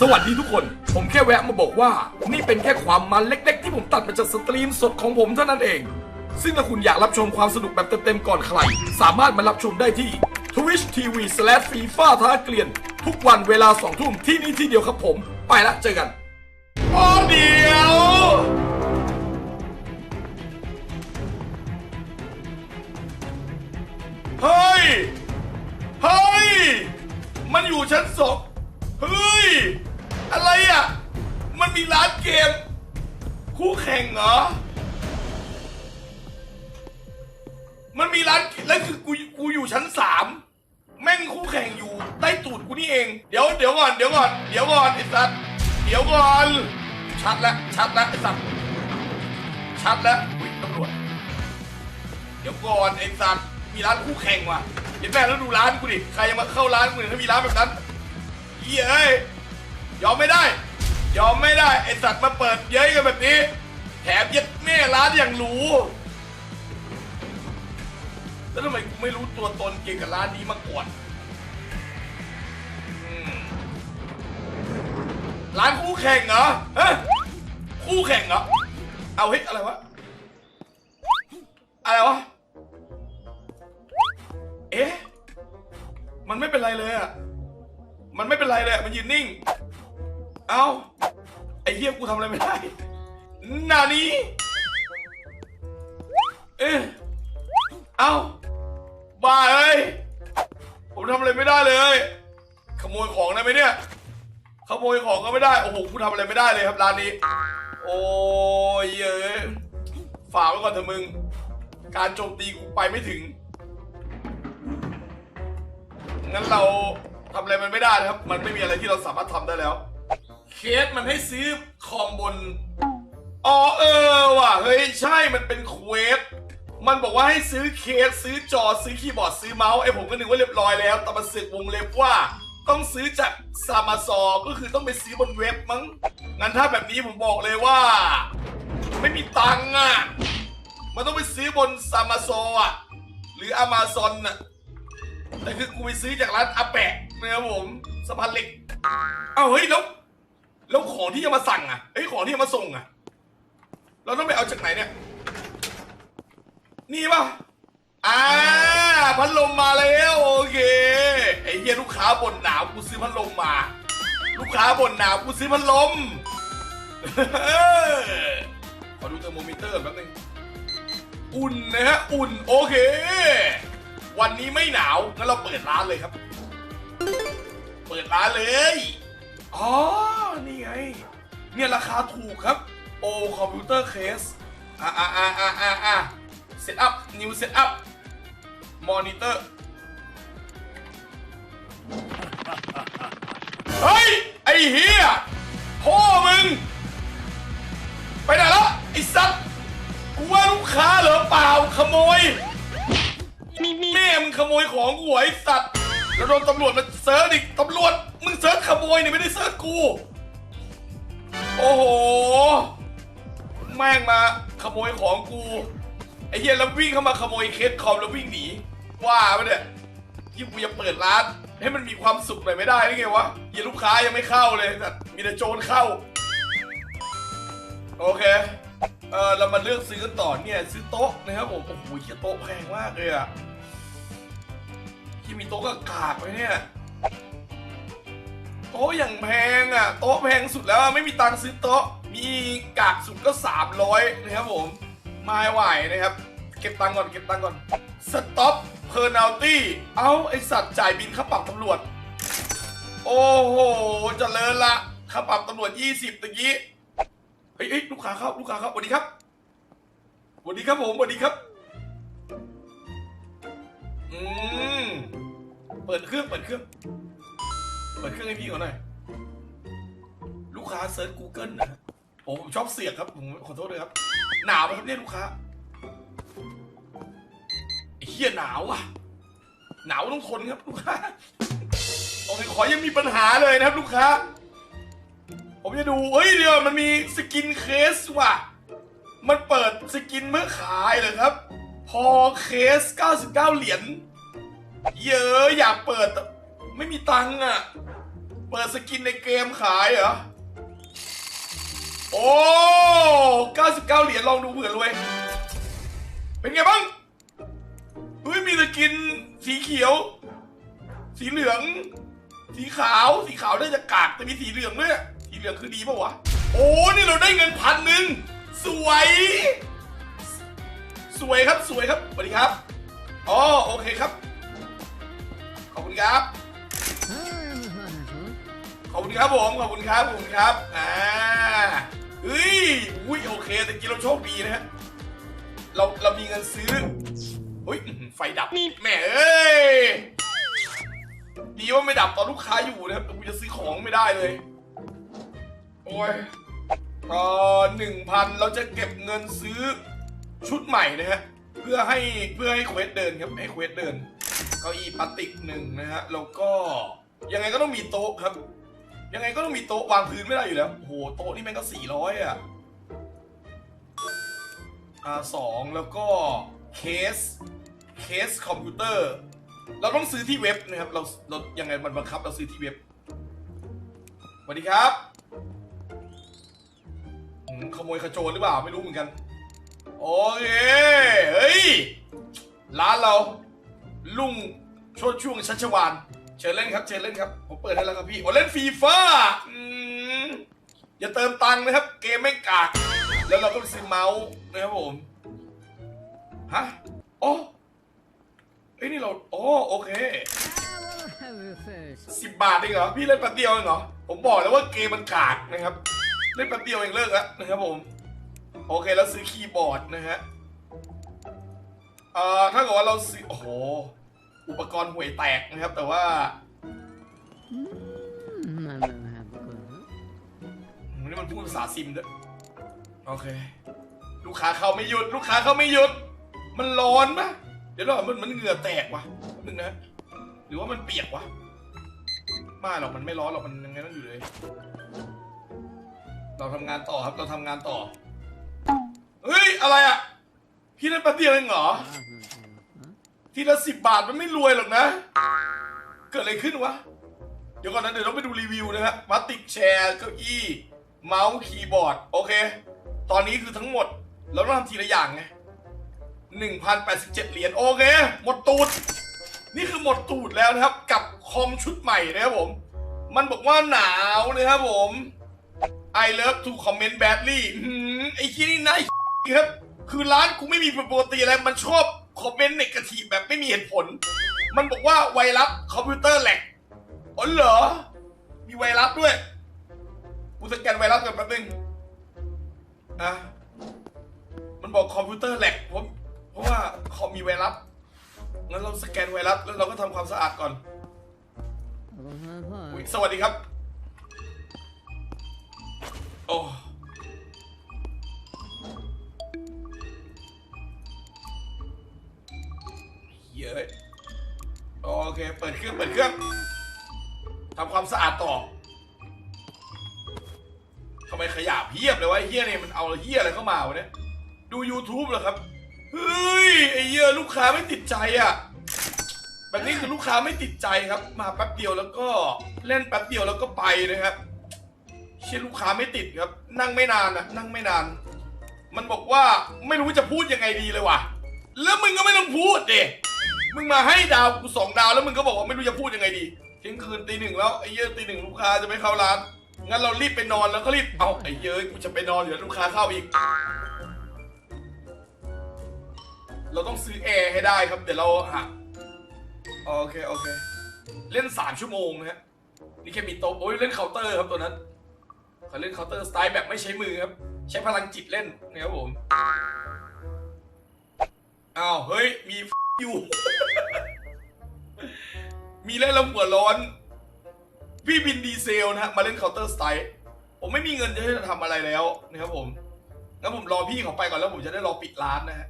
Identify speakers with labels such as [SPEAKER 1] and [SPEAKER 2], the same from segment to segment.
[SPEAKER 1] สวัสดีทุกคน ผมแค่แวะมาบอกว่า นี่เป็นแค่ความมันเล็ก ๆ ที่ผมตัดมาจากสตรีมสดของผมเท่านั้นเอง ซึ่งถ้าคุณอยากรับชมความสนุกแบบเต็มๆก่อนใคร สามารถมารับชมได้ที่ Twitch TV FIFA ท้าเกลียน ทุกวันเวลา2ทุ่มที่นี่ที่เดียวครับผม ไปละเจอกันอ๋อเดียวเฮ้ยเฮ้ยมันอยู่ชั้นสอง อะไรอะ มันมีร้านเกม คู่แข่งเหรอ มันมีร้านแล้วคือกูกูอยู่ชั้นสามแม่งคู่แข่งอยู่ใต้ตูดกูนี่เอง เดี๋ยวเดี๋ยวก่อนเดี๋ยวก่อนเดี๋ยวก่อนไอ้สัตว์เดี๋ยวก่อนชัดและชัดและไอ้สัตว์ชัดและอุ้ยตำรวจเดี๋ยวก่อนไอ้สัตว์มีร้านคู่แข่งว่ะเห็นแม่แล้วดูร้านกูดิใครจะมาเข้าร้านกูเนี่ยถ้ามีร้านแบบนั้นเย้ย ยอมไม่ได้ ยอมไม่ได้ไอสัตว์มาเปิดเย้ยกันแบบนี้ แถมย็ดแม่ร้านอย่างหรูแล้วทำไมกูไม่รู้ตัวตนเกี่ยวกับร้านนี้มาก่อนร้านคู่แข่งเหรอฮะคู่แข่งเหรอ เอาเฮ้ยอะไรวะ อะไรวะ เอ๊ะ มันไม่เป็นไรเลยอะมันไม่เป็นไรเลย มันยืนนิ่ง เอ้า ไอ้เหี้ยกูทำอะไรไม่ได้ นานี้เอ๊ะเอ้า บ้าเอ้ยผมทำอะไรไม่ได้เลย ขโมยของได้ไหมเนี่ย ขโมยของก็ไม่ได้ โอ้โหกูทำอะไรไม่ได้เลยครับร้านนี้ โอ้ยเอ้ยฝากไว้ก่อนเถอะมึง การโจมตีกูไปไม่ถึง งั้นเราทำอะไรมันไม่ได้นะครับ มันไม่มีอะไรที่เราสามารถทำได้แล้ว เคสมันให้ซื้อคอมบน อ๋อเออว่ะ เฮ้ย ใช่มันเป็นเควส มันบอกว่าให้ซื้อเคสซื้อจอซื้อคีย์บอร์ดซื้อเมาส์ไอผมก็นึกว่าเรียบร้อยแล้ว แต่มาสึกวงเล็บว่า ต้องซื้อจากซามาซอก็คือต้องไปซื้อบนเว็บมั้ง งั้นถ้าแบบนี้ผมบอกเลยว่า ไม่มีตังค์อะ มันต้องไปซื้อบนซามาโซอะ หรืออ m มาซอนอะ แต่คือกูไปซื้อจากร้านอาแปะนะครับผมสะพานเหล็ก เอ้าเฮ้ยแล้ว แล้วของที่จะมาสั่งอะเฮ้ยของที่จะมาส่งอะ เราต้องไปเอาจากไหนเนี่ย นี่ป่ะอ่าพัดลมมาแล้วโอเคไอ้เหี้ยลูกค้าบ่นหนาวกูซื้อพัดลมมา ลูกค้าบ่นหนาวกูซื้อพัดลมขอดูเทอร์โมมิเตอร์แป๊บนึงอุ่นนะฮะอุ่นโอเค วันนี้ไม่หนาวงั้นเราเปิดร้านเลยครับ เปิดร้านเลย อ๋อ นี่ไง เนี่ยราคาถูกครับโอคอมพิวเตอร์เคสอะอะอะอะอะอะเซตอัพนิวเซตอัพมอนิเตอร์เฮ้ย ไอ้เฮียพ่อมึง ไปไหนแล้วไอ้สัตว์กูว่าลูกค้าเหรอเปล่าขโมยแม่มึงขโมยของกูเหรอไอ้สัตว์แล้วโดนตำรวจมาเซิร์ชอีกตำรวจ มึงเซิร์ชขโมยเนี่ยไม่ได้เซิร์ชกู โอ้โห แม่งมาขโมยของกู ไอ้เหี้ยแล้ววิ่งเข้ามาขโมยเคสคอมแล้ววิ่งหนี ว่าไปเนี่ยที่กูจะเปิดร้าน ให้มันมีความสุขหน่อยไม่ได้หรือไงวะเหี้ยลูกค้ายังไม่เข้าเลยแต่มีแต่โจรเข้า โอเค เออเรามาเลือกซื้อกันต่อเนี่ยซื้อโต๊ะนะครับผมโอ้โหเหี้ยโต๊ะแพงมากเลยอะที่มีโต๊ะกากๆไว้เนี่ย ต๊ะอย่างแพงอะโต๊ะแพงสุดแล้วไม่มีตังค์ซื้อโต๊ะ มีกากสุดก็ 300นะครับผมไม่ไหวนะครับ เก็บตังค์ก่อนเก็บตังค์ก่อนสต็อปเพอร์นาลตี้เอ้าไอสัตว์จ่ายบินค่าปรับตำรวจ โอ้โหเจริญละค่าปรับตำรวจ 20ตะกี้เฮ้ยลูกค้าเข้าลูกค้าเข้าสวัสดีครับสวัสดีครับผมสวัสดีครับอืมเปิดเครื่องเปิดเครื่อง เปิดเครื่องให้พี่ก่อนหน่อย ลูกค้าเซิร์ช Google นะโอ้ผมชอบเสียงครับ ผมขอโทษเลยครับ หนาวไหมครับเนี่ยลูกค้าไอ้เหี้ยหนาวอะ หนาวต้องทนครับลูกค้า โอเคขอยังมีปัญหาเลยนะครับ ลูกค้า ผมจะดูเฮ้ยเดี๋ยวมันมีสกินเคสว่ะ มันเปิดสกินเมื่อขายเหรอครับ พอเคส 99 เหรียญ เยอะอยากเปิดแต่ไม่มีตังค์อะ เปิดสกินในเกมขายเหรอ โอ้ 99 เหรียญลองดูเผื่อรวย เป็นไงบ้างเฮ้ยมีสกินสีเขียว สีเหลือง สีขาว สีขาวได้จะกากแต่มีสีเหลืองด้วย สีเหลืองคือดีป่าวะ โอ้ นี่เราได้เงินพันหนึ่ง สวย สวยครับ สวยครับ สวัสดีครับ อ๋อ โอเคครับ ขอบคุณครับ อบคุณครับผมขอบคุณครับขอบคุณครับอ่าเฮ้ยอุ้ยโอเคแต่กี้เราโชคดีนะฮะเราเรามีเงินซื้อเฮ้ยอื้อหือไฟดับแหม่เอ้ยดีว่าไม่ดับตอนลูกค้าอยู่นะครับกูจะซื้อของไม่ได้เลย โอ้ยเอ่อหนึ่งพันเราจะเก็บเงินซื้อชุดใหม่นะฮะเพื่อให้เพื่อให้เควสเดินครับให้เควสเดินเก้าอี้พลาสติกหนึ่งนะฮะแล้วก็ยังไงก็ต้องมีโต๊ะครับ ยังไงก็ต้องมีโต๊ะวางพื้นไม่ได้อยู่แล้วโอ้โหโต๊ะนี่แม่งก็สี่ร้อยอะอ่าสองแล้วก็เคสเคสคอมพิวเตอร์ เราต้องซื้อที่เว็บนะครับเราเรายังไงมันบังคับเราซื้อที่เว็บสวัสดีครับขโมยขโจรหรือเปล่าไม่รู้เหมือนกันโอเคเฮ้ยร้านเราลุงชดช่วงชัชวาน เชิญเล่นครับ เชิญเล่นครับ ผมเปิดให้แล้วครับพี่ โอ้เล่นฟีฟ่าอย่าเติมตังค์นะครับ เกมไม่กาก แล้วเราก็ไปซื้อเมาส์นะครับผม ฮะโอ้เอ้ยนี่เราโอ้โอเคสิบบาทเองเหรอ พี่เล่นแป๊บเดียวเองเหรอ ผมบอกแล้วว่าเกมมันกากนะครับ เล่นแป๊บเดียวเองเลิกแล้วนะครับผม โอเคแล้วซื้อคีย์บอร์ดนะฮะ เอ่อถ้าเกิดว่าเราซื้อโอ้โห อุปกรณ์ห่วยแตกนะครับ แต่ว่าอืมนี่มันพูดภาษาซิมด้วยโอเค ลูกค้าเข้าไม่หยุด ลูกค้าเข้าไม่หยุด มันร้อนปะเดี๋ยวเรามันมันเหงื่อแตกวะแป๊บนึงนะ หรือว่ามันเปียกวะไม่หรอกมันไม่ร้อนหรอกมันยังไงนั่นอยู่เลย เราทำงานต่อครับเราทำงานต่อ เฮ้ยอะไรอะ พี่เล่นแป๊บเดียวเองเหรอ ทีละสิบบาทมันไม่รวยหรอกนะ เกิดอะไรขึ้นวะ เดี๋ยวก่อนนะเดี๋ยวต้องไปดูรีวิวนะฮะพลาติกแชร์เก้าอี้ เมาส์คีย์บอร์ด โอเค ตอนนี้คือทั้งหมด เราต้องทำทีละอย่างไงหนึ่งพันแปดสิบเจ็ดเหรียญโอเค หมดตูด นี่คือหมดตูดแล้วนะครับ กับคอมชุดใหม่นะครับผม มันบอกว่าหนาวนะครับผม I love to comment badly อไอ้ที่นี่น่าครับ คือร้านกูไม่มีปกติอะไร มันชอบ คอมเมนต์ในกระทีแบบไม่มีเหตุผล มันบอกว่าไวรัสคอมพิวเตอร์แหลกอ๋อเหรอ มีไวรัสด้วย กูสแกนไวรัสกันแป๊บนึงอะมันบอกคอมพิวเตอร์แหลกเพราะเพราะว่าคอมมีไวรัส งั้นเราสแกนไวรัสแล้วเราก็ทำความสะอาดก่อนอุ๊ยสวัสดีครับ โอ้ เย้ยโอเค เปิดเครื่อง เปิดเครื่องทำความสะอาดต่อทำไมขยะเพียบเลยวะเฮียเนี่ยมันเอาเฮียอะไรเข้ามาวะเนี่ยดู YouTube เหรอครับ เฮ้ยไอ้เฮียลูกค้าไม่ติดใจอะแบบนี้คือลูกค้าไม่ติดใจครับ มาแป๊บเดียวแล้วก็เล่นแป๊บเดียวแล้วก็ไปนะครับ เชื่อลูกค้าไม่ติดครับ นั่งไม่นานนะนั่งไม่นาน มันบอกว่าไม่รู้จะพูดยังไงดีเลยว่ะ แล้วมึงก็ไม่ต้องพูดเด มึงมาให้ดาวกูสองดาวแล้วมึงก็บอกว่าไม่รู้จะพูดยังไงดีเที่ยงคืนตีหนึ่งแล้วไอ้เหี้ยตีหนึ่งลูกค้าจะไม่เข้าร้าน งั้นเรารีบไปนอนแล้วก็รีบเอาไอ้เหี้ยกูจะไปนอนเดี๋ยวลูกค้าเข้าอีก เราต้องซื้อแอร์ให้ได้ครับเดี๋ยวเราหาโอเคโอเค เล่นสามชั่วโมงนะฮะนี่แค่มีโต๊ะโอ้ยเล่นเคาน์เตอร์ครับตัวนั้นเขาเล่นเคาน์เตอร์สไตล์แบบไม่ใช้มือครับ ใช้พลังจิตเล่นนะครับผมอ้าวเฮ้ยมีอยู่ มีเล่นแล้วหัวร้อน พี่บินดีเซลนะฮะมาเล่นเคาน์เตอร์สไตล์ผมไม่มีเงินจะให้ทำอะไรแล้วนะครับผมงั้นผมรอพี่เขาไปก่อนแล้วผมจะได้รอปิดร้านนะฮะ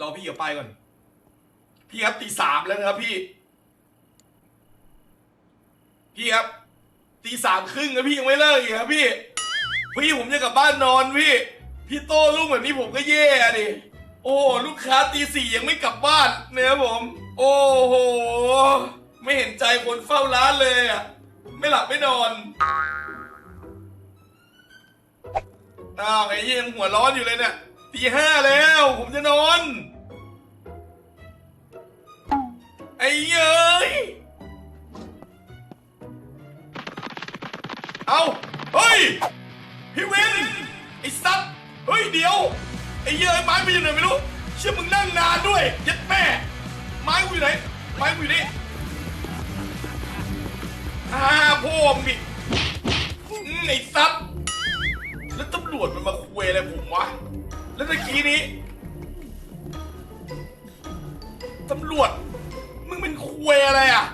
[SPEAKER 1] รอพี่เขาไปก่อน พี่ครับตีสามแล้วนะครับพี่ พี่ครับตีสามครึ่งแล้วพี่ยังไม่เลิกอีกครับพี่ พี่ผมจะกลับบ้านนอนพี่ พี่โต้ลูกแบบนี้ผมก็แย่ดิ โอ้ ลูกค้าตีสี่ยังไม่กลับบ้านนะครับผม โอ้โห ไม่เห็นใจคนเฝ้าร้านเลยอะ ไม่หลับไม่นอนอ้าวไอ้เหี้ยยังหัวร้อนอยู่เลยเนี่ยตีห้าแล้ว ผมจะนอน ไอ้เย้ยเอาเฮ้ย พี่วินไอ้สัตว์เฮ้ยเดี๋ยว ไอ้เย้ยไม้ไปอยู่ไหนไม่รู้ เชื่อมึงนั่งนานด้วย ยัดแม่ ไม้กูอยู่ไหน ไม้กูอยู่นี่ อ่าพ่อมึงดิอืมไอ้สัตว์แล้วตำรวจมันมาคุยอะไรผมวะ แล้วตะกี้นี้ตำรวจ มึงเป็นคุยอะไรอะ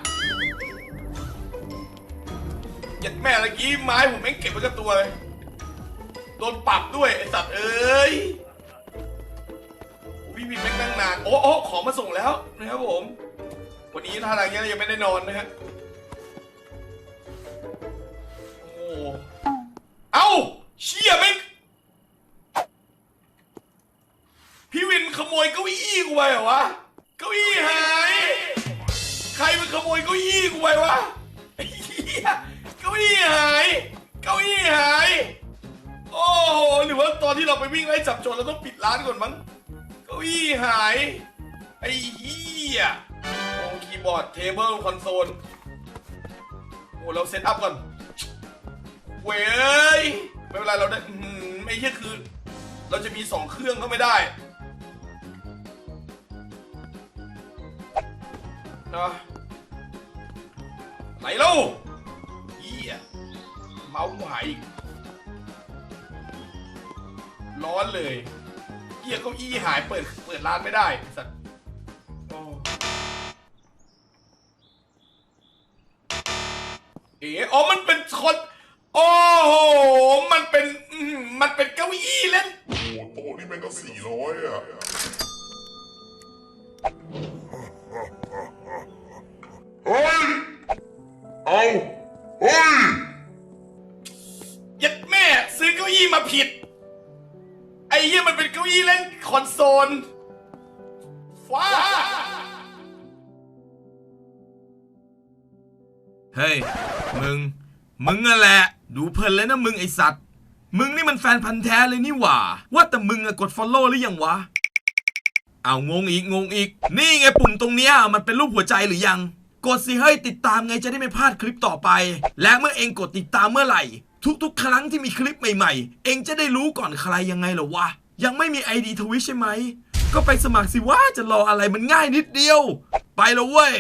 [SPEAKER 1] เหยัดแม่ตะกี้ไม้ผมแม่งเก็บไว้กับตัวเลย โดนปรับด้วยไอ้สัตว์เอ้ยพี่วินแม่งนั่งนานโอ้โอ้ของมาส่งแล้วนะครับผม วันนี้ท่าทางยังไม่ได้นอนนะฮะ กูไปเหรอวะ เก้าอี้หาย ใครมันขโมยเก้าอี้กูไปวะไอ้เหี้ยเก้าอี้หาย เก้าอี้หาย โอ้โห หรือว่าตอนที่เราไปวิ่งไล่จับโจรเราต้องปิดร้านก่อนมั้ง เก้าอี้หาย ไอ้เหี้ยโอ้คีย์บอร์ด เทเบิลคอนโซล โอ้เราเซตอัพก่อน เว้ย ไม่เป็นไรเราได้อื้อหือไม่ใช่คือ เราจะมีสองเครื่องก็ไม่ได้ นะไหนเล่าเหี้ยเมาหายร้อนเลยเหี้ยเก้าอี้หายเปิดเปิดร้านไม่ได้สัตว์ เอาเฮ้
[SPEAKER 2] ยยั
[SPEAKER 1] ดแม่ซื้อเก้าอี้มาผิด ไอ้เหี้ยมันเป็นเก้าอี้เล่นคอนโซลฟ้า
[SPEAKER 3] เฮ้ย มึง มึงนั่นแหละ ดูเพลินเลยนะมึงไอสัตว์ มึงนี่มันแฟนพันธ์แท้เลยนี่หว่า ว่าแต่มึงอะกด follow หรือยังวะ เอางงอีกงงอีก นี่ไงปุ่มตรงเนี้ยมันเป็นรูปหัวใจหรือยัง กดสิให้ติดตามไงจะได้ไม่พลาดคลิปต่อไป และเมื่อเองกดติดตามเมื่อไหร่ ทุกๆ ครั้งที่มีคลิปใหม่ๆ เองจะได้รู้ก่อนใครยังไงเหรอวะ ยังไม่มีไอดีทวิชใช่ไหม ก็ไปสมัครสิว่าจะรออะไรมันง่ายนิดเดียว ไปแล้วเว้ย